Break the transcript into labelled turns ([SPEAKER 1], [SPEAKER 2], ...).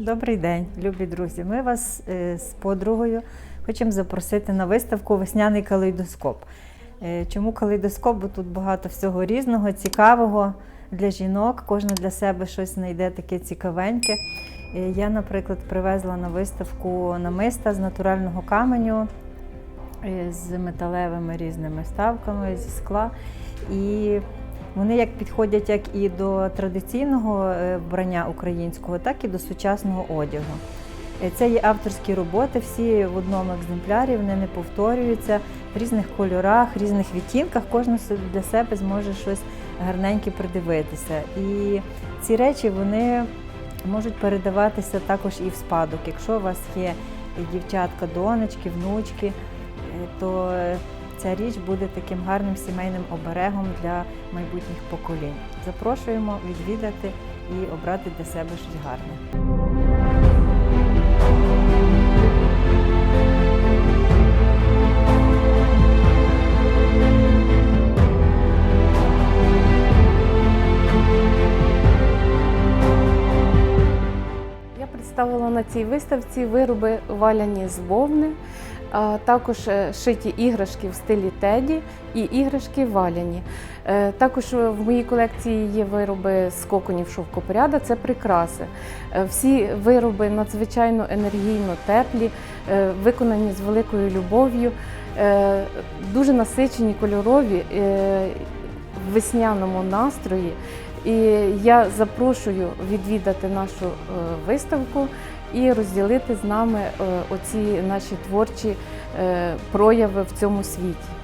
[SPEAKER 1] Добрий день, любі друзі. Ми вас е, з подругою хочемо запросити на виставку Весняний калейдоскоп. Е, Чому калейдоскоп? Бо тут багато всього різного, цікавого для жінок. Кожна для себе щось знайде таке цікавеньке. Е, Я, наприклад, привезла на виставку намиста з натурального каменю з металевими різними ставками зі скла. І вони як підходять як і до традиційного е, вбрання українського, так і до сучасного одягу. Е, Це є авторські роботи, всі в одному екземплярі, вони не повторюються в різних кольорах, різних відтінках. Кожен для себе зможе щось гарненьке придивитися. І ці речі вони можуть передаватися також і в спадок. Якщо у вас є дівчатка, донечки, внучки, е, то ця річ буде таким гарним сімейним оберегом для майбутніх поколінь. Запрошуємо відвідати і обрати для себе щось гарне.
[SPEAKER 2] Представила на цій виставці вироби валяні з вовни, також е, шиті іграшки в стилі теді і іграшки валяні. Е, Також в моїй колекції є вироби з коконів шовкопряда, це прикраси. Е, Всі вироби надзвичайно енергійно теплі, е, виконані з великою любов'ю, е, дуже насичені, кольорові е, весняному настрої. І я запрошую відвідати нашу е, виставку і розділити з нами е, оці наші творчі е, прояви в цьому світі.